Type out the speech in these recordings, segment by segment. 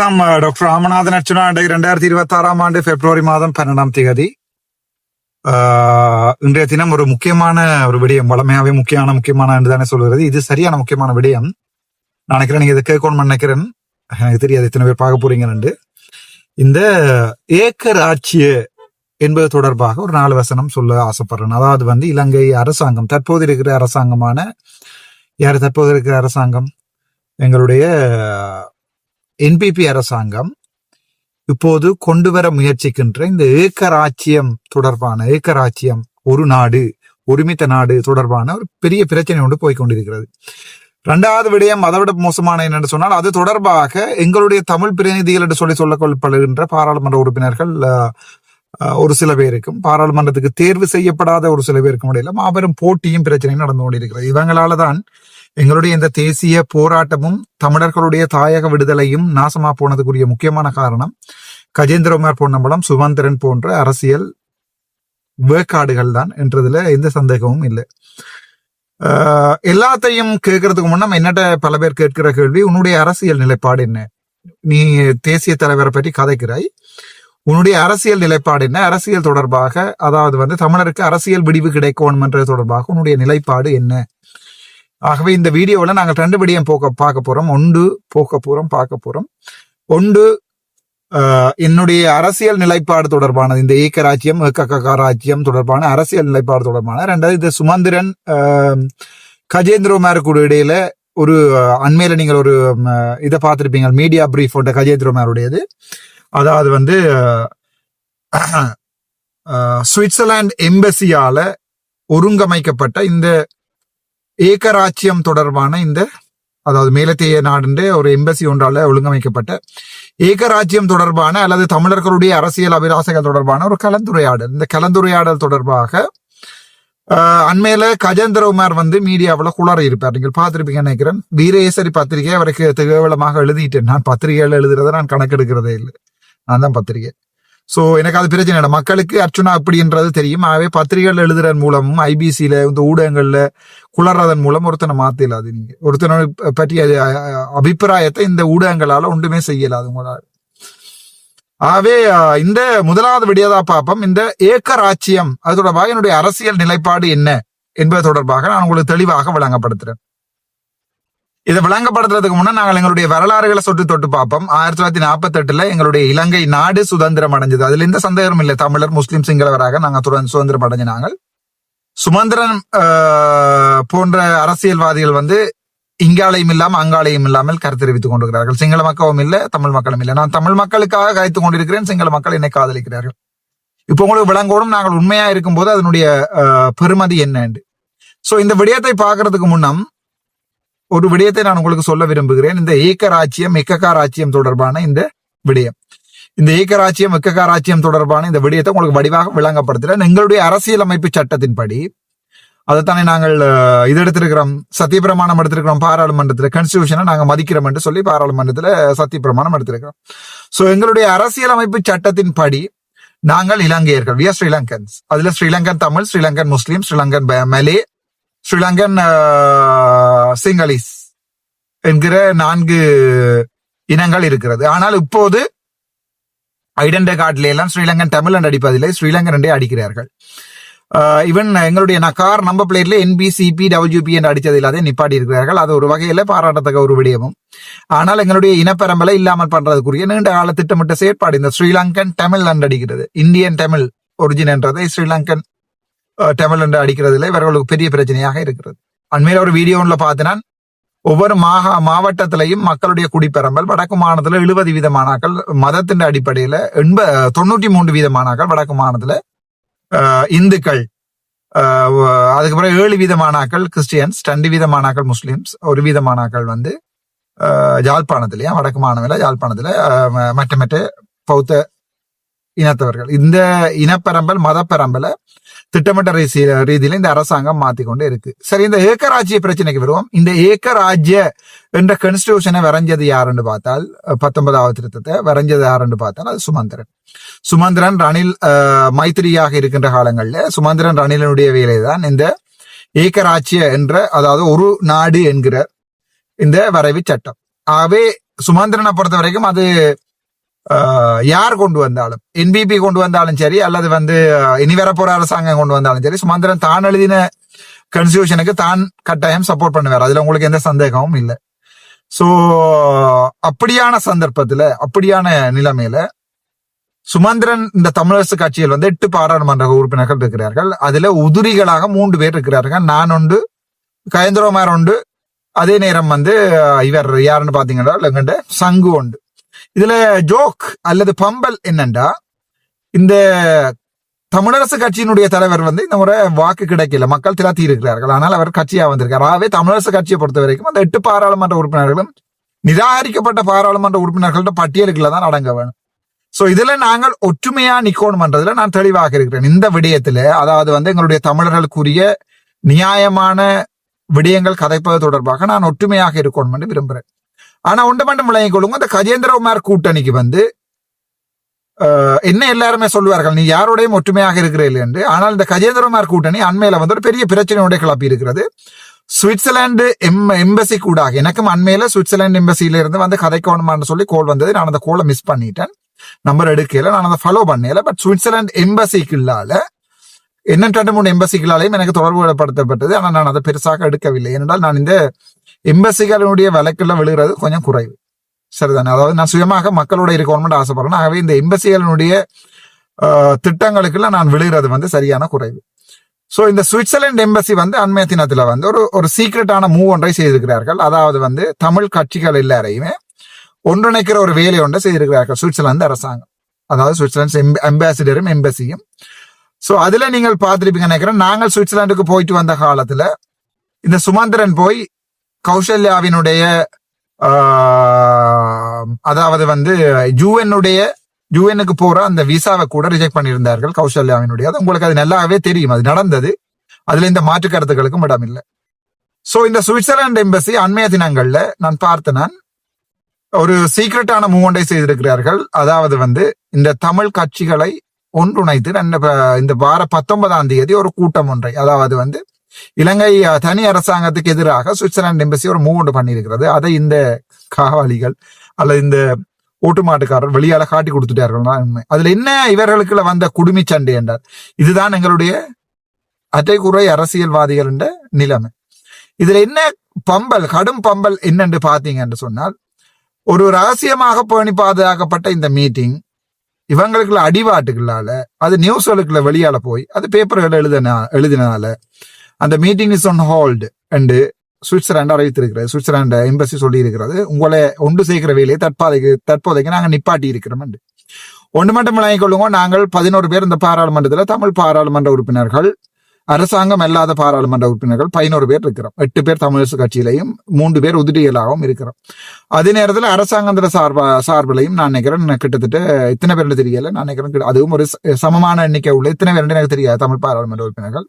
வணக்கம் doctor uh, Ramanathan Archuna ரெண்டாயிரத்தி இருபத்தி ஆறாம் ஆண்டு பிப்ரவரி மாதம் பன்னெண்டாம் தேதி. Uh, இன்றைய தினம் ஒரு முக்கியமான ஒரு விடயம் வளமையாவே முக்கியமான முக்கியமான என்று தானே சொல்கிறது. இது சரியான முக்கியமான விடயம். நான் நினைக்கிறேன் நீங்க இதை கேட்கணும்னு நினைக்கிறேன். எனக்கு தெரியாது எத்தனை பேர் பார்க்க போறீங்கன்னு இந்த ஏக்கர் ஆட்சிய என்பது தொடர்பாக ஒரு நாலு வசனம் சொல்ல ஆசைப்படுறேன். அதாவது வந்து இலங்கை அரசாங்கம் தற்போது இருக்கிற அரசாங்கமான யார் தற்போது இருக்கிற அரசாங்கம்? எங்களுடைய என்பிபி அரசாங்கம் இப்போது கொண்டு வர முயற்சிக்கின்ற இந்த ஏக்கராட்சியம் தொடர்பான ஏக்கராட்சியம் ஒரு நாடு ஒருமித்த நாடு தொடர்பான ஒரு பெரிய பிரச்சனை ஒன்று போய் கொண்டிருக்கிறது. இரண்டாவது விடயம் அதை விட மோசமான என்னன்னு சொன்னால் அது தொடர்பாக எங்களுடைய தமிழ் பிரதிநிதிகள் என்று சொல்லி சொல்லப்படுகின்ற பாராளுமன்ற உறுப்பினர்கள் அஹ், ஒரு சில பேருக்கும் பாராளுமன்றத்துக்கு தேர்வு செய்யப்படாத ஒரு சில பேருக்கும் இடையில மாபெரும் போட்டியும் பிரச்சனையும் நடந்து கொண்டிருக்கிறது. இவங்களால தான் எங்களுடைய இந்த தேசிய போராட்டமும் தமிழர்களுடைய தாயக விடுதலையும் நாசமா போனதுக்குரிய முக்கியமான காரணம் கஜேந்திரகுமார் பொன்னம்பலம் சுமந்திரன் போன்ற அரசியல் வேக்காடுகள் தான் என்றதுல எந்த சந்தேகமும் இல்லை. எல்லாத்தையும் கேட்கறதுக்கு முன்னம் என்னட்ட பல பேர் கேட்கிற கேள்வி உன்னுடைய அரசியல் நிலைப்பாடு என்ன? நீ தேசிய தலைவரை பற்றி கதைக்கிறாய். உன்னுடைய அரசியல் நிலைப்பாடு என்ன? அரசியல் தொடர்பாக அதாவது வந்து தமிழருக்கு அரசியல் விடிவு கிடைக்கணும் என்றது தொடர்பாக உன்னுடைய நிலைப்பாடு என்ன? ஆகவே இந்த வீடியோவில் நாங்கள் ரெண்டு விடயம் போக்க பார்க்க போகிறோம் ஒன்று போக்க போகிறோம் பார்க்க போகிறோம் ஒன்று என்னுடைய அரசியல் நிலைப்பாடு தொடர்பானது. இந்த ஏக்கராட்சியம் ஏக்கக்கா ராஜ்யம் தொடர்பான அரசியல் நிலைப்பாடு தொடர்பான. ரெண்டாவது இந்த சுமந்திரன் ஆஹ், கஜேந்திரகுமாருக்கு இடையில ஒரு அண்மையில நீங்கள் ஒரு இதை பார்த்துருப்பீங்க. மீடியா பிரீஃப் ஒன்ற கஜேந்திரகுமாருடையது அதாவது வந்து சுவிட்சர்லாந்து எம்பசியால ஒருங்கமைக்கப்பட்ட இந்த ஏக்கராட்சியம் தொடர்பான இந்த அதாவது மேலத்தேய நாடுன்ற ஒரு எம்பசி ஒன்றால் ஒழுங்கமைக்கப்பட்ட ஏகராஜ்யம் தொடர்பான அல்லது தமிழர்களுடைய அரசியல் அபிலாசைகள் தொடர்பான ஒரு கலந்துரையாடல். இந்த கலந்துரையாடல் தொடர்பாக அண்மையில கஜேந்திரகுமார் வந்து மீடியாவில் குளறி இருப்பார். நீங்கள் பார்த்திருப்பீங்கன்னு நினைக்கிறேன். வீரேசரி பத்திரிகை அவருக்கு கேவலமாக எழுதிட்டேன். நான் பத்திரிகைகள் எழுதுறதை நான் கணக்கெடுக்கிறதே இல்லை. நான் தான் பத்திரிகை. ஸோ எனக்கு அது பிரச்சனை இல்லை. மக்களுக்கு அர்ச்சுனா அப்படின்றது தெரியும். ஆகவே பத்திரிகைகள் எழுதுறதன் மூலமும் ஐபிசியில் இந்த ஊடகங்களில் குளர்றதன் மூலம் ஒருத்தனை மாற்றிடலாது நீங்கள் ஒருத்தனை பற்றிய அபிப்பிராயத்தை இந்த ஊடகங்களால் ஒன்றுமே செய்யலாது உங்களால். ஆகவே இந்த முதலாவது விடியதா பாப்பம் இந்த ஏக்கர் ஆட்சியம் அது தொடர்பாக என்னுடைய அரசியல் நிலைப்பாடு என்ன என்பது தொடர்பாக நான் உங்களுக்கு தெளிவாக விளங்கப்படுத்துறேன் இதை விளங்கப்படுத்துறதுக்கு முன்ன நாங்கள் எங்களுடைய வரலாறுகளை சொட்டு தொட்டு பார்ப்போம். ஆயிரத்தி தொள்ளாயிரத்தி நாற்பத்தெட்டுல எங்களுடைய இலங்கை நாடு சுதந்திரம் அடைஞ்சது. அதுல எந்த சந்தேகமும் இல்லை. தமிழர் முஸ்லீம் சிங்களவராக நாங்கள் தொடர்ந்து சுதந்திரம் அடைஞ்சினாங்க நாங்கள். சுமந்திரன் போன்ற அரசியல்வாதிகள் வந்து இங்காலையும் இல்லாமல் அங்காலையும் இல்லாமல் கருத்து தெரிவித்துக் கொண்டிருக்கிறார்கள். சிங்கள மக்களும் இல்லை தமிழ் மக்களும் இல்லை. நான் தமிழ் மக்களுக்காக காய்த்து கொண்டிருக்கிறேன் சிங்கள மக்கள் என்னை காதலிக்கிறார்கள். இப்போ உங்களுக்கு விளங்கோடும் நாங்கள் உண்மையா இருக்கும்போது அதனுடைய பெருமதி என்னண்டு ஸோ இந்த விடயத்தை பார்க்கறதுக்கு முன்னம் ஒரு விடயத்தை நான் உங்களுக்கு சொல்ல விரும்புகிறேன். இந்த ஏக்கராட்சியம் எக்கக்காராட்சியம் தொடர்பான இந்த விடயம். இந்த ஏக்கராட்சியம் எக்கக்காராட்சியம் தொடர்பான இந்த விடயத்தை உங்களுக்கு வடிவாக விளங்கப்படுத்துகிறேன் எங்களுடைய அரசியலமைப்பு சட்டத்தின்படி அதைத்தானே நாங்கள் இது எடுத்திருக்கிறோம் சத்தியப்பிரமாணம் எடுத்திருக்கிறோம். பாராளுமன்றத்தில் கன்ஸ்டியூஷனை நாங்கள் மதிக்கிறோம் என்று சொல்லி பாராளுமன்றத்தில் சத்தியப்பிரமாணம் எடுத்திருக்கிறோம். ஸோ எங்களுடைய அரசியலமைப்பு சட்டத்தின் படி நாங்கள் இலங்கையர்கள். வி ஆர் ஸ்ரீலங்கன்ஸ் அதுல Sri Lankan Tamil Sri Lankan Muslim Sri Lankan Malay Sri Lankan Sinhalese என்கிற நான்கு இனங்கள் இருக்கிறது. ஆனால் இப்போது ஐடென்டி கார்டில எல்லாம் ஸ்ரீலங்கன் தமிழ் என்று அடிப்பதில்லை. ஸ்ரீலங்கன் என்றே அடிக்கிறார்கள். ஈவன் எங்களுடைய நக்கார் நம்பர் பிளேட்ல என்பிசிபி டபிள்யூபி என்று அடித்தது இல்லாத நிப்பாட்டி இருக்கிறார்கள் அது ஒரு வகையில பாராட்டத்தக்க ஒரு விடயமும். ஆனால் எங்களுடைய இனப்பெரம்பலை இல்லாமல் பண்றதுக்குரிய நீண்ட கால திட்டமிட்ட செயற்பாடு இந்த ஸ்ரீலங்கன் தமிழ் என்று அடிக்கிறது இந்தியன் தமிழ் ஒரிஜின் என்றதை ஸ்ரீலங்கன் தமிழ் என்று அடிக்கிறதுல இவர்களுக்கு பெரிய பிரச்சனையாக இருக்கிறது. அண்மையில் ஒரு வீடியோ ஒன்றுல ஒவ்வொரு மாகா மாவட்டத்திலையும் மக்களுடைய குடிப்பெரம்பல் வடக்கு மாநிலத்தில் எழுபது வீதமானாக்கள் மதத்தின் அடிப்படையில எண்ப தொண்ணூற்றி மூன்று வீதமானாக்கள் வடக்கு மாநிலத்தில் இந்துக்கள் அதுக்கப்புறம் ஏழு வீத மாணாக்கள் கிறிஸ்டியன்ஸ் ரெண்டு வீதமானாக்கள் முஸ்லீம்ஸ் ஒரு வீதமானாக்கள் வந்து ஜாழ்ப்பாணத்திலையும் வடக்கு மாநில ஜாழ்ப்பாணத்தில் மற்ற மற்ற பௌத்த இனத்தவர்கள். இந்த இனப்பெரம்பல் மதப்பெரம்பலை திட்டமிட்ட ரீசி- ரீதியில இந்த அரசாங்கம் மாத்திக்கொண்டே இருக்கு. சரி இந்த ஏக்கராட்சிய பிரச்சனைக்கு வருவோம். இந்த ஏக்கராஜ்ய என்ற கன்ஸ்டியூஷனை வரைஞ்சது யாருன்னு பார்த்தால் பத்தொன்பதாவது திருத்தத்தை வரைஞ்சது யாருன்னு பார்த்தால் அது சுமந்திரன். சுமந்திரன் ரணில் மைத்திரியாக இருக்கின்ற காலங்களில் சுமந்திரன் ரணிலனுடைய வேலைதான் இந்த ஏக்கராட்சிய என்ற அதாவது ஒரு நாடு என்கிற இந்த வரைவு சட்டம். ஆகவே சுமந்திரனை பொறுத்த வரைக்கும் அது யார் கொண்டு வந்தாலும்? என்பிபி கொண்டு வந்தாலும் சரி அல்லது வந்து இனி வரப்போற அரசாங்கம் கொண்டு வந்தாலும் சரி சுமந்திரன் தான் எழுதின கன்ஸ்டியூஷனுக்கு தான் கட்டாயம் சப்போர்ட் பண்ணுவார். அதுல உங்களுக்கு எந்த சந்தேகமும் இல்லை. சோ அப்படியான சந்தர்ப்பத்துல அப்படியான நிலைமையில சுமந்திரன் இந்த தமிழரசு கட்சியில் வந்து எட்டு பாராளுமன்ற உறுப்பினர்கள் இருக்கிறார்கள். அதுல உதிரிகளாக மூன்று பேர் இருக்கிறார்கள் நான் உண்டு கயந்திரமார் உண்டு அதே நேரம் வந்து இவர் யாருன்னு பாத்தீங்கன்னா எங்கண்ட சங்கு உண்டு. இதுல ஜோக் அல்லது பம்பல் என்னண்டா? இந்த தமிழரசு கட்சியினுடைய தலைவர் வந்து இந்த முறை வாக்கு கிடைக்கல. மக்கள் திராத்தி இருக்கிறார்கள். ஆனால் அவர் கட்சியா வந்திருக்கார். ஆகவே தமிழரசு கட்சியை பொறுத்த வரைக்கும் அந்த எட்டு பாராளுமன்ற உறுப்பினர்களும் நிராகரிக்கப்பட்ட பாராளுமன்ற உறுப்பினர்கள்ட்ட பட்டியலுக்குள்ள தான் அடங்க வேணும். சோ இதுல நாங்கள் ஒற்றுமையா நிக்கணும்ன்றதுல நான் தெளிவாக இருக்கிறேன். இந்த விடயத்துல அதாவது வந்து எங்களுடைய தமிழர்களுக்குரிய நியாயமான விடயங்கள் கதைப்பது தொடர்பாக நான் ஒற்றுமையாக இருக்கணும் என்று விரும்புறேன். ஆனா ஒன்று மட்டும் விளங்கிக் கொள்ளுங்க. இந்த கஜேந்திரகுமார் கூட்டணிக்கு வந்து என்ன எல்லாருமே சொல்லுவார்கள் நீ யாரோடையும் ஒற்றுமையாக இருக்கிறீர்கள் என்று. ஆனால் இந்த கஜேந்திரகுமார் கூட்டணி அண்மையில வந்து ஒரு பெரிய பிரச்சனையோட கிளப்பி இருக்கிறது. சுவிட்சர்லாந்து எம் எம்பசி கூடாக எனக்கும் அண்மையில சுவிட்சர்லாந்து எம்பசியில இருந்து வந்து கதைக்கணுமான்னு சொல்லி கோல் வந்தது. நான் அந்த கோலை மிஸ் பண்ணிட்டேன். நம்பர் எடுக்கல. நான் அதை ஃபாலோ பண்ணல. பட் சுவிட்சர்லாந்து எம்பசிக்குள்ளால என்ன ரெண்டு மூணு எம்பசிகளாலையும் எனக்கு தொடர்பு தொடர்புபடுத்தப்பட்டது ஆனால் நான் அதை பெருசாக எடுக்கவில்லை. ஏனென்றால் நான் இந்த எம்பசிகளுடைய விலக்கெல்லாம் விழுகிறது கொஞ்சம் குறைவு. சரிதானே? அதாவது நான் சுயமாக மக்களோட இருக்கணும்னு ஆசைப்படுறேன். ஆகவே இந்த எம்பசிகளினுடைய திட்டங்களுக்கெல்லாம் திட்டங்களுக்குள்ள நான் விழுகிறது வந்து சரியான குறைவு. ஸோ இந்த சுவிட்சர்லாந்து எம்பசி வந்து அண்மைய தினத்தில் வந்து ஒரு ஒரு சீக்ரெட்டான மூவ் ஒன்றை செய்திருக்கிறார்கள். அதாவது வந்து தமிழ் கட்சிகள் எல்லாரையுமே ஒன்றிணைக்கிற ஒரு வேலை ஒன்றை செய்திருக்கிறார்கள் சுவிட்சர்லாந்து அரசாங்கம். அதாவது சுவிட்சர்லாந்து அம்பாசிடரும் எம்பசியும். ஸோ அதில் நீங்கள் பார்த்துருப்பீங்க நினைக்கிறேன். நாங்கள் சுவிட்சர்லாந்துக்கு போயிட்டு வந்த காலத்தில் இந்த சுமந்திரன் போய் கௌசல்யாவினுடைய அதாவது வந்து யூஎன்னுடைய யூஎனுக்கு போற அந்த விசாவை கூட ரிஜெக்ட் பண்ணியிருந்தார்கள் கௌசல்யாவினுடைய. அது உங்களுக்கு அது நல்லாவே தெரியும். அது நடந்தது. அதுல இந்த மாற்று கருத்துக்களுக்கும் இடம் இல்லை. சோ இந்த சுவிட்சர்லாந்து எம்பசி அண்மைய தினங்கள்ல நான் பார்த்த நான் ஒரு சீக்ரெட்டான மூவ் செய்திருக்கிறார்கள். அதாவது வந்து இந்த தமிழ் கட்சிகளை ஒன்றுணைத்து ரெண்டு இந்த வார பத்தொன்பதாம் தேதி ஒரு கூட்டம் ஒன்றை அதாவது வந்து இலங்கை தனி அரசாங்கத்துக்கு எதிராக சுவிட்சர்லாந்து எம்பசி ஒரு மூவ் ஒன்று பண்ணியிருக்கிறது. அதை இந்த காவாளிகள் அல்லது இந்த ஓட்டு மாட்டுக்காரர் வெளியால காட்டி கொடுத்துட்டார்கள். தான் அதுல என்ன இவர்களுக்குள்ள வந்த குடுமி சண்டை என்றார் இதுதான் எங்களுடைய அட்டைக்குறை அரசியல்வாதிகள் என்ற நிலைமை. இதுல என்ன பம்பல் கடும் பம்பல் என்னென்று பாத்தீங்க என்று சொன்னால் ஒரு ரகசியமாக பேணி பாதுகாக்கப்பட்ட இந்த மீட்டிங் இவங்களுக்குள்ள அடிபாட்டுகளால அது நியூஸ்களுக்குள்ள வெளியால போய் அது பேப்பர்கள் எழுதினா எழுதினால அந்த மீட்டிங் இஸ் ஒன் ஹோல்டு என்று சுவிட்சர்லாண்டு அறிவித்திருக்கிறது. சுவிட்சர்லாண்டு எம்பசி சொல்லி இருக்கிறது உங்களை ஒன்று சேர்க்கிற வேலையை தற்போதைக்கு தற்போதைக்கு நாங்கள் நிப்பாட்டி இருக்கிறோம் என்று. ஒன்று மட்டும் விளங்கிக் கொள்ளுங்க. நாங்கள் பதினோரு பேர் இந்த பாராளுமன்றத்தில் தமிழ் பாராளுமன்ற உறுப்பினர்கள். அரசாங்கம் அல்லாத பாராளுமன்ற உறுப்பினர்கள் பதினோரு பேர் இருக்கிறோம். எட்டு பேர் தமிழரசு கட்சியிலையும் மூன்று பேர் உதிரிகளாகவும் இருக்கிறோம். அதே நேரத்தில் அரசாங்கத்தில சார்பா சார்பிலையும் நான் நினைக்கிறேன் கிட்டத்தட்ட இத்தனை பேர் தெரியல. நான் நினைக்கிறேன் அதுவும் ஒரு ச- சமமான எண்ணிக்கை உள்ள இத்தனை பேர் எனக்கு தெரியாது தமிழ் பாராளுமன்ற உறுப்பினர்கள்.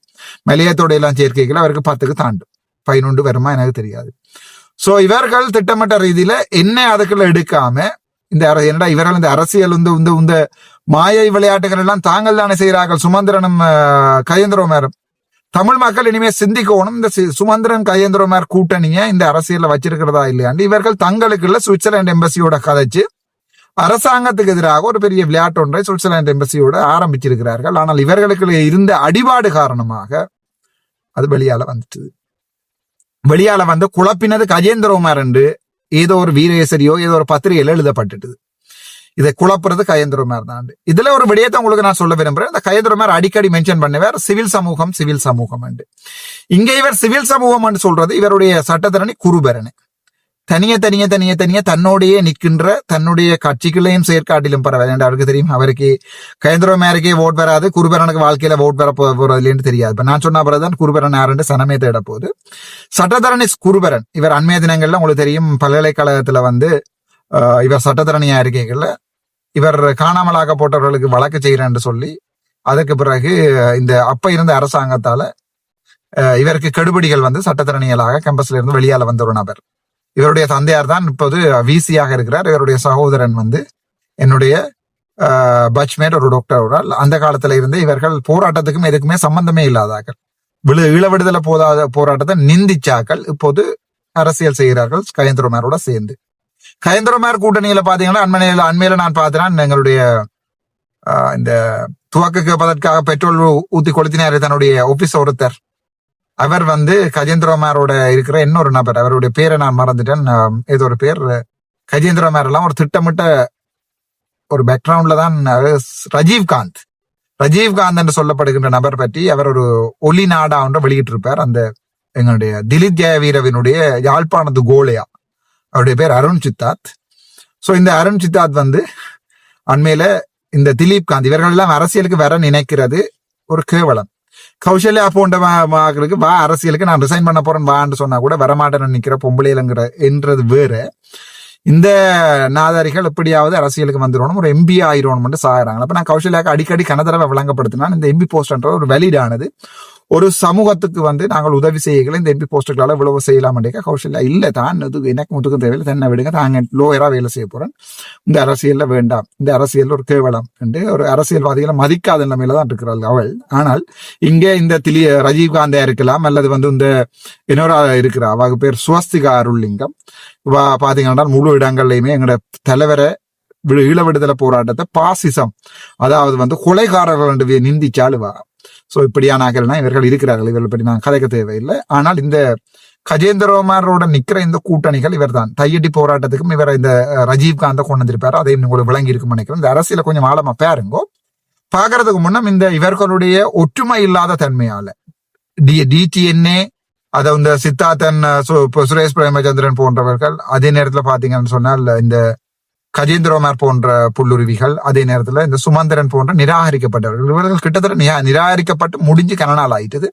மலையத்தோட எல்லாம் சேர்க்கைகள் அவருக்கு பத்துக்கு தாண்டும் பதினொன்று வருமா எனக்கு தெரியாது. சோ இவர்கள் திட்டமிட்ட ரீதியில என்ன அதுக்குள்ள எடுக்காம இந்த என்னடா இவர்கள் இந்த அரசியல் வந்து இந்த இந்த மாயை விளையாட்டுகள் எல்லாம் தாங்கள் தானே செய்கிறார்கள் சுமந்திரனும் அஹ், தமிழ் மக்கள் இனிமே சிந்திக்கணும். இந்த சுமந்திரன் கஜேந்திரகுமார் கூட்டணியை இந்த அரசியல வச்சிருக்கிறதா இல்லையாண்டு இவர்கள் தங்களுக்குள்ள சுவிட்சர்லாந்து எம்பசியோட கதைச்சு அரசாங்கத்துக்கு எதிராக ஒரு பெரிய விளையாட்டு ஒன்றை சுவிட்சர்லாந்து எம்பசியோட ஆரம்பிச்சிருக்கிறார்கள். ஆனால் இவர்களுக்கு இருந்த அடிபாடு காரணமாக அது வெளியால வந்துட்டுது. வெளியால வந்து குழப்பினது கஜேந்திரகுமார் என்று ஏதோ ஒரு வீரேசரியோ ஏதோ ஒரு பத்திரிகையில் எழுதப்பட்டுட்டது. இதை குழப்புறது கயந்திரமார் தான். இதுல ஒரு விடயத்தை உங்களுக்கு நான் சொல்ல விரும்புறேன். இந்த கயந்திரமார் அடிக்கடி மென்ஷன் பண்ணுவார் சிவில் சமூகம் சிவில் சமூகம் இங்க இவர் சிவில் சமூகம் என்று சொல்றது இவருடைய சட்டத்தரணி குருபரன் தனிய தனிய தனிய தனிய தன்னோடையே நிற்கின்ற தன்னுடைய கட்சிகளையும் செயற்காட்டிலும் பரவாயில்ல. அவருக்கு தெரியும்? அவருக்கு கயந்திரமாருக்கே ஓட் வராது குருபரனுக்கு வாழ்க்கையில ஓட் பெற போ- போறதுலேன்னு தெரியாது. இப்ப நான் சொன்ன பிறகுதான் குருபரன் யாருன்னு சனமே தேட போகுது சட்டத்தரணி குருபரன். இவர் அண்மைய தினங்கள்ல உங்களுக்கு தெரியும் பல்கலைக்கழகத்துல வந்து இவர் சட்டத்தரணியா இருக்கீங்கல்ல இவர் காணாமலாக்கப்பட்டவர்களுக்கு வழக்கு செய்கிறேன்னு சொல்லி அதுக்கு பிறகு இந்த அப்ப இருந்த அரசாங்கத்தால இவருக்கு கெடுபிடிகள் வந்து சட்டத்திறனியலாக கேம்பஸ்ல இருந்து வெளியால வந்த ஒரு நபர். இவருடைய தந்தையார் தான் இப்போது விசியாக இருக்கிறார். இவருடைய சகோதரன் வந்து என்னுடைய பச்மேட் ஒரு டாக்டர் அந்த காலத்துல இருந்து இவர்கள் போராட்டத்துக்கும் எதுக்குமே சம்பந்தமே இல்லாதார்கள். விழு ஈழ விடுதலை போதாத போராட்டத்தை நிந்திச்சாக்கள் இப்போது அரசியல் செய்கிறார்கள். கயந்திரமாரோட சேர்ந்து. கயந்திரமார் கூட்டணியில பாத்தீங்கன்னா அண்மையில அண்மையில நான் பார்த்தேன் எங்களுடைய இந்த துவக்க கேட்பதற்காக பெட்ரோல் ஊத்தி கொளுத்தினாரு தன்னுடைய ஆபீஸ் ஒருத்தர். அவர் வந்து கஜேந்திரமாரோட இருக்கிற இன்னொரு நபர். அவருடைய பேரை நான் மறந்துட்டேன். ஏதோ ஒரு பேர். கஜேந்திரமார் எல்லாம் ஒரு திட்டமிட்ட ஒரு பேக்ரவுண்ட்ல தான் ரஜீவ்காந்த் ரஜீவ்காந்த் என்று சொல்லப்படுகின்ற நபர் பற்றி அவர் ஒரு ஒலி நாடா ஒன்றை வெளியிட்டிருப்பார். அந்த எங்களுடைய திலீப் ஜெயவீரவினுடைய யாழ்ப்பாணத்து கோலையா. அவருடைய பேர் அருண் சித்தார்த். ஸோ இந்த அருண் சித்தார்த் வந்து அண்மையில இந்த திலீப் காந்த் இவர்கள் எல்லாம் அரசியலுக்கு வர நினைக்கிறது ஒரு கேவலம். கௌசல்யா போன்ற மகளுக்கு வா அரசியலுக்கு நான் ரிசைன் பண்ண போறேன் வான்னு சொன்னா கூட வரமாட்டேன்னு நிக்கிற பொம்பளையிலங்கிற என்றது வேற. இந்த நாதாரிகள் எப்படியாவது அரசியலுக்கு வந்துடணும் ஒரு எம்பி ஆயிரணும்னு சாகிறாங்க. அப்ப நான் கௌசல்யாக்கு அடிக்கடி கனதடவை விளங்கப்படுத்தினா இந்த எம்பி போஸ்ட்ன்ற ஒரு வெளியிடானது. ஒரு சமூகத்துக்கு வந்து நாங்கள் உதவி செய்யல இந்த எம்பி போஸ்டுகளால இவ்வளவு செய்யலாம் கௌசல்யா இல்லை. தான் இது எனக்கு முதுக்கும் தேவையில்லை. தன்னை விடுங்க. தாங்க லோயரா வேலை செய்ய போகிறேன் இந்த அரசியலில் வேண்டாம். இந்த அரசியல் ஒரு கேவலம் என்று ஒரு அரசியல்வாதிகளை மதிக்காத நிலைமையில தான் இருக்கிறாள் அவள். ஆனால் இங்கே இந்த திலி ரஜீவ்காந்தியா இருக்கலாம் அல்லது வந்து இந்த இன்னொரு இருக்கிற அவங்க பேர் சுவஸ்திகா அருள்லிங்கம். வா பாத்தீங்கன்னா முழு இடங்கள்லையுமே எங்களோட தலைவரை ஈழ விடுதலை போராட்டத்தை பாசிசம் அதாவது வந்து கொலைகாரர்கள் என்று ஸோ இப்படியான இவர்கள் இருக்கிறார்கள். இவர்கள் பற்றி நான் கதைக்க தேவையில்லை. ஆனால் இந்த கஜேந்திரகுமாரோட நிக்கிற இந்த கூட்டணிகள் இவர்தான். தையடி போராட்டத்துக்கும் இவர் இந்த ரஜீவ்காந்த கொண்டு வந்திருப்பாரு. அதையும் உங்களுக்கு விளங்கி இருக்கும் நினைக்கிறேன். இந்த அரசியல கொஞ்சம் ஆழமா பாருங்கோ பாக்குறதுக்கு முன்னம் இந்த இவர்களுடைய ஒற்றுமை இல்லாத தன்மையால. டி டிடிஎன்ஏ அதை இந்த சித்தார்த்தன் சுரேஷ் பிரேமச்சந்திரன் போன்றவர்கள் அதே நேரத்துல பாத்தீங்கன்னு சொன்னால் இந்த கஜேந்திரமார் போன்ற புல்லுருவிகள் அதே நேரத்துல இந்த சுமந்திரன் போன்ற நிராகரிக்கப்பட்டவர்கள். இவர்கள் கிட்டத்தட்ட நிராகரிக்கப்பட்டு முடிஞ்சு கனனால் ஆயிட்டது.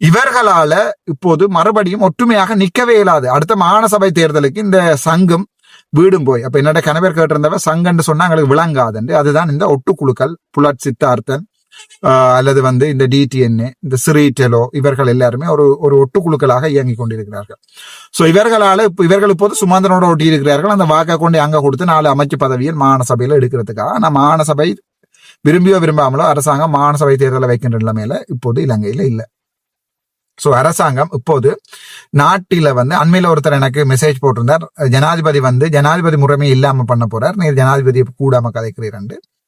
இவர்களால இப்போது மறுபடியும் ஒற்றுமையாக நிக்கவே இயலாது. அடுத்த மாநசபை தேர்தலுக்கு இந்த சங்கம் வீடும் போய். அப்ப என்னோட கணவர் கேட்டிருந்தவ சங்கன்னு சொன்னா எங்களுக்கு விளங்காதுண்டு அதுதான் இந்த ஒட்டுக்குழுக்கள் புலட் சித்தார்த்தன் அல்லது வந்து இந்த டிடிஎன்ஏ இந்த சிறீட்டலோ இவர்கள் எல்லாருமே ஒரு ஒரு ஒட்டுக்குழுக்களாக இயங்கிக் கொண்டிருக்கிறார்கள். சோ இவர்களால இப்போ இவர்கள் இப்போது சுமந்திரனோட ஒட்டி இருக்கிறார்கள் அந்த வாக்கை கொண்டு அங்க கொடுத்து நாலு அமைச்சு பதவியில் மாநசபையில் எடுக்கிறதுக்காக. ஆனால் மாநசபை விரும்பியோ விரும்பாமலோ அரசாங்கம் மாநசபை தேர்தலை வைக்கின்ற நிலைமையில இப்போது இலங்கையில இல்ல. சோ அரசாங்கம் இப்போது நாட்டில வந்து அண்மையில ஒருத்தர் எனக்கு மெசேஜ் போட்டிருந்தார். ஜனாதிபதி வந்து ஜனாதிபதி முறைமை இல்லாம பண்ண போறார். நீ ஜனாதிபதி கூடாம கதைக்கிறீரண்டு. அஹ்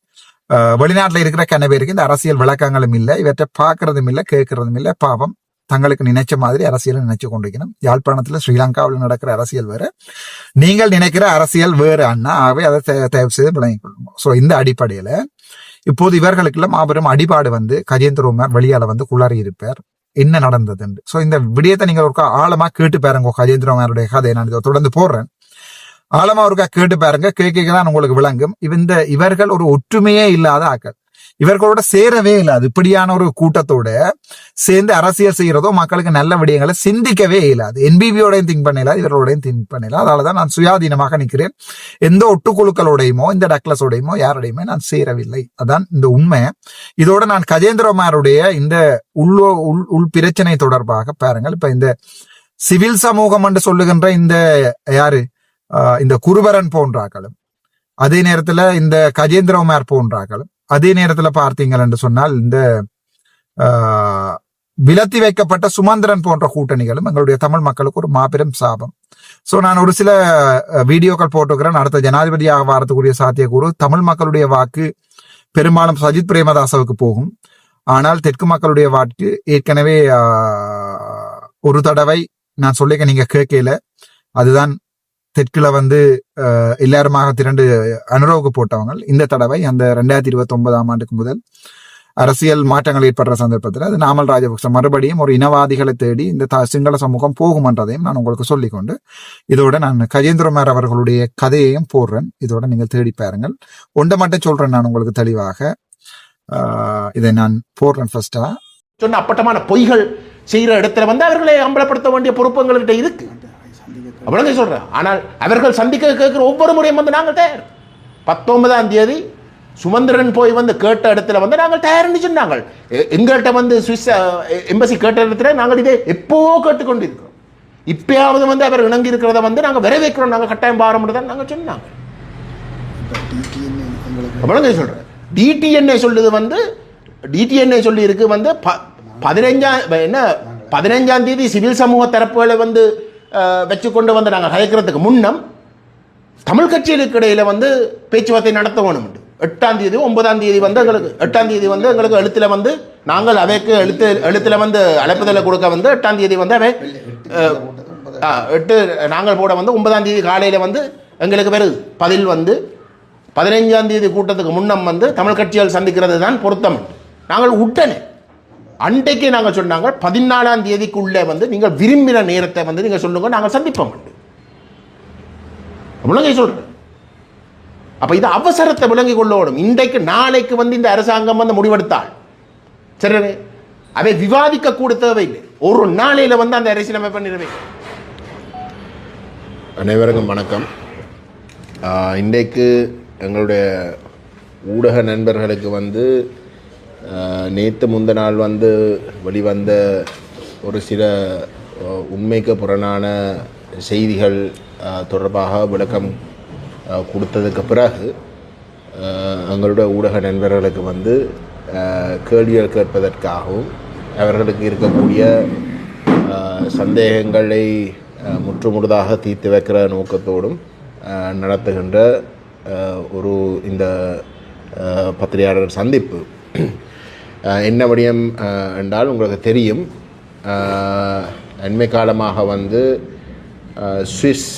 வெளிநாட்டில் இருக்கிற கன பேருக்கு இந்த அரசியல் விளக்கங்களும் இல்லை. இவற்றை பார்க்கறதும் இல்லை கேட்கறதும் இல்லை. பாவம். தங்களுக்கு நினைச்ச மாதிரி அரசியலை நினைச்சு கொண்டிருக்கணும். யாழ்ப்பாணத்தில் ஸ்ரீலங்காவில் நடக்கிற அரசியல் வேறு. நீங்கள் நினைக்கிற அரசியல் வேறு அண்ணா. ஆகவே அதை தே- தயவு செய்து விளங்கிக் கொள்ளணும் ஸோ இந்த அடிப்படையில் இப்போது இவர்களுக்கெல்லாம் மாபெரும் அடிபாடு வந்து கஜேந்திரகுமார் வெளியால வந்து குளறி இருப்பார். என்ன நடந்தது ஸோ இந்த விடயத்தை நீங்கள் ஒரு ஆழமாக கேட்டு பாருங்க. கஜேந்திரகுமாருடைய கதை நான் இதை தொடர்ந்து போடுறேன். ஆழமா ஒருக்கா கேட்டு பாருங்க. கேட்க தான் உங்களுக்கு விளங்கும். இந்த இவர்கள் ஒரு ஒற்றுமையே இல்லாத ஆக்கள். இவர்களோட சேரவே இல்லாது இப்படியான ஒரு கூட்டத்தோட சேர்ந்து அரசியல் செய்யறதோ மக்களுக்கு நல்ல விடயங்களை சிந்திக்கவே இயலாது என்பிபியோடையும் திங்க் பண்ணல இவர்களோடையும் திங்க் பண்ணல அதனாலதான் நான் சுயாதீனமாக நிற்கிறேன். எந்த ஒட்டுக்குழுக்களோடையுமோ இந்த டக்லஸோடையுமோ யாரோடையுமே நான் சேரவில்லை. அதான் இந்த உண்மை. இதோட நான் கஜேந்திரமாருடைய இந்த உள் உள் உள் பிரச்சனை தொடர்பாக பாருங்கள். இப்ப இந்த சிவில் சமூகம் என்று சொல்லுகின்ற இந்த யாரு? இந்த குருபரன் போன்றாக்களும் அதே நேரத்துல இந்த கஜேந்திரகுமார் போன்றாக்களும் அதே நேரத்துல பார்த்தீங்கள் என்று சொன்னால் இந்த ஆஹ், விலத்தி வைக்கப்பட்ட சுமந்திரன் போன்ற கூட்டணிகளும் எங்களுடைய தமிழ் மக்களுக்கு ஒரு மாபெரும் சாபம். சோ நான் ஒரு சில வீடியோக்கள் போட்டுக்கிறேன். அடுத்த ஜனாதிபதியாக வாரத்துக்குரிய சாத்தியக்கூறு தமிழ் மக்களுடைய வாக்கு பெரும்பாலும் சஜித் பிரேமதாசவுக்கு போகும். ஆனால் தெற்கு மக்களுடைய வாக்கு ஏற்கனவே ஒரு தடவை நான் சொல்லிக்க நீங்க கேட்கல. அதுதான் தெற்குல வந்து எல்லாருமாக திரண்டு அனுரோவுக்கு போட்டவங்க. இந்த தடவை அந்த ரெண்டாயிரத்தி இருபத்தி ஒன்பதாம் ஆண்டுக்கு முதல் அரசியல் மாற்றங்கள் ஏற்படுற சந்தர்ப்பத்தில் அது நாமல் ராஜபக்ச மறுபடியும் ஒரு இனவாதிகளை தேடி இந்த த- சிங்கள சமூகம் போகும் என்றதையும் நான் உங்களுக்கு சொல்லிக்கொண்டு இதோட நான் கஜேந்திரமார் அவர்களுடைய கதையையும் போடுறேன். இதோட நீங்கள் தேடி பாருங்கள். ஒன்றை மட்டும் சொல்றேன் நான் உங்களுக்கு தெளிவாக. இதை நான் போடுறேன் ஃபர்ஸ்டா சொன்ன அப்பட்டமான பொய்கள் செய்கிற இடத்துல வந்து அவர்களை அம்பலப்படுத்த வேண்டிய பொறுப்பு எங்கள்கிட்ட இருக்கு. அவ்வளவு சொல்கிறேன் ஆனால் அவர்கள் சந்திக்க கேட்குற ஒவ்வொரு முறையும் வந்து நாங்கள் தயார். பத்தொன்பதாம் தேதி சுமந்திரன் போய் வந்து கேட்ட இடத்துல வந்து நாங்கள் தயார்னு சொன்னாங்க. எங்கள்கிட்ட வந்து சுவிஸ் எம்பசி கேட்ட இடத்துல நாங்கள் இதை எப்போவோ கேட்டுக்கொண்டிருக்கிறோம். இப்பயாவது வந்து அவர் இணங்கி இருக்கிறத வந்து நாங்கள் வரவேற்கிறோம். நாங்கள் கட்டாயம் பாரம் தான் நாங்கள் சொன்னாங்க. அவ்வளவு சொல்கிறேன் டிடிஎன்ஏ சொல்லுது வந்து டிடிஎன்ஏ சொல்லி இருக்கு வந்து ப பதினஞ்சாம் என்ன பதினஞ்சாம் தேதி சிவில் சமூக தரப்புகளை வந்து வச்சு கொண்டு வந்து நாங்கள் கதைக்கிறதுக்கு முன்னம் தமிழ் கட்சிகளுக்கு இடையில் வந்து பேச்சுவார்த்தை நடத்த வேணும் எட்டாம் தேதி ஒன்பதாம் தேதி வந்து எங்களுக்கு எட்டாம் தேதி வந்து எங்களுக்கு எழுத்துல வந்து நாங்கள் அவைக்கு எழுத்து எழுத்துல வந்து அழைப்புதலை கொடுக்க வந்து எட்டாம் தேதி வந்து அவை எட்டு நாங்கள் போட வந்து ஒன்பதாம் தேதி காலையில் வந்து எங்களுக்கு வருது பதில் வந்து பதினைஞ்சாம் தேதி கூட்டத்துக்கு முன்னம் வந்து தமிழ் கட்சிகள் சந்திக்கிறது தான் பொருத்தம். நாங்கள் உடனே அன்றைக்கு நாங்கள் சொன்னாங்க பதினாலாம் தேதிக்குள்ளே வந்து நீங்கள் விரும்பின நேரத்தை வந்து நீங்கள் சொல்லுங்க நாங்கள் சந்திப்போம் விளங்கி சொல்றேன். அப்போ இது அவசரத்தை விளங்கி கொள்ளணும் இன்றைக்கு நாளைக்கு வந்து இந்த அரசாங்கம் வந்து முடிவெடுத்தால் சரி அதை விவாதிக்க கூட தேவையில்லை. ஒரு நாளையில வந்து அந்த அரசியலமைப்பை நிறைவே. அனைவருக்கும் வணக்கம். ஆஹ் இன்றைக்கு எங்களுடைய ஊடக நண்பர்களுக்கு வந்து நேற்று முந்த நாள் வந்து வெளிவந்த ஒரு சில உண்மைக்கு புறனான செய்திகள் தொடர்பாக விளக்கம் கொடுத்ததுக்கு பிறகு ஆஹ் எங்களுடைய ஊடக நண்பர்களுக்கு வந்து கேள்விகள் கேட்பதற்காகவும் அவர்களுக்கு இருக்கக்கூடிய சந்தேகங்களை முற்றுமுழுதாக தீர்த்து வைக்கிற நோக்கத்தோடும் நடத்துகின்ற ஒரு இந்த பத்திரிகையாளர் சந்திப்பு. என்ன விடயம் என்றால் உங்களுக்கு தெரியும். அண்மை காலமாக வந்து சுவிஸ்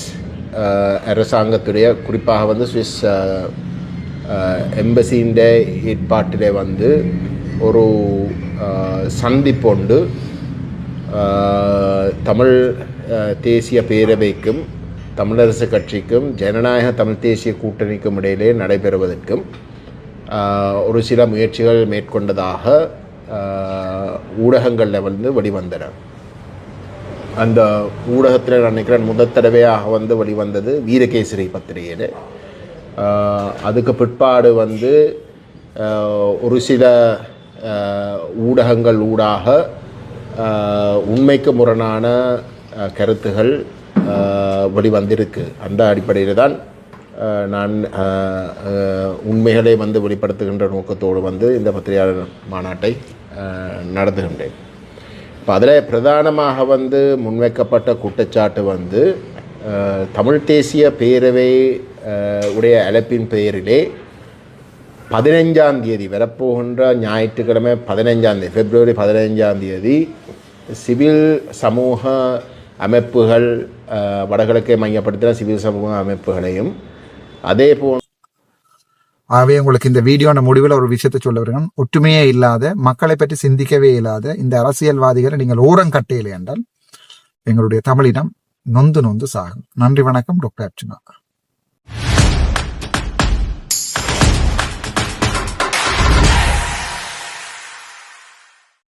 அரசாங்கத்துடைய குறிப்பாக வந்து சுவிஸ் எம்பசியின் ஏற்பாட்டிலே வந்து ஒரு சந்திப்பு சந்திப்பொண்டு தமிழ் தேசிய பேரவைக்கும் தமிழரசு கட்சிக்கும் ஜனநாயக தமிழ் தேசிய கூட்டணிக்கும் இடையிலே நடைபெறுவதற்கும். ஒரு சில முயற்சிகள் மேற்கொண்டதாக ஊடகங்களில் வந்து வெளிவந்தன. அந்த ஊடகத்தில் நான் நினைக்கிறேன் முதல் தடவையாக வந்து வெளிவந்தது வீரகேசரி பத்திரிகையில். அதுக்கு பிற்பாடு வந்து ஒரு சில ஊடகங்கள் ஊடாக உண்மைக்கு முரணான கருத்துகள் வெளிவந்திருக்கு. அந்த அடிப்படையில் தான் நான் உண்மைகளை வந்து வெளிப்படுத்துகின்ற நோக்கத்தோடு வந்து இந்த பத்திரிகையாளர் மாநாட்டை நடத்துகின்றேன். இப்போ அதில் பிரதானமாக வந்து முன்வைக்கப்பட்ட குற்றச்சாட்டு வந்து தமிழ் தேசிய பேரவை உடைய அழைப்பின் பெயரிலே பதினைஞ்சாம் தேதி வரப்போகின்ற ஞாயிற்றுக்கிழமை பதினைஞ்சாம் தேதி பிப்ரவரி பதினைஞ்சாம் தேதி சிவில் சமூக அமைப்புகள் வடகிழக்கை மையப்படுத்தின சிவில் சமூக அமைப்புகளையும் அதே போல் ஆகவே உங்களுக்கு இந்த வீடியோன முடிவில் ஒரு விஷயத்தை சொல்ல வருகிறேன் ஒற்றுமையே இல்லாத மக்களை பற்றி சிந்திக்கவே இல்லாத இந்த அரசியல்வாதிகளை நீங்கள் ஓரம் கட்டையில்லை என்றால் எங்களுடைய தமிழிடம் நொந்து நொந்து சாகும். நன்றி வணக்கம் டாக்டர் அர்ச்சனா.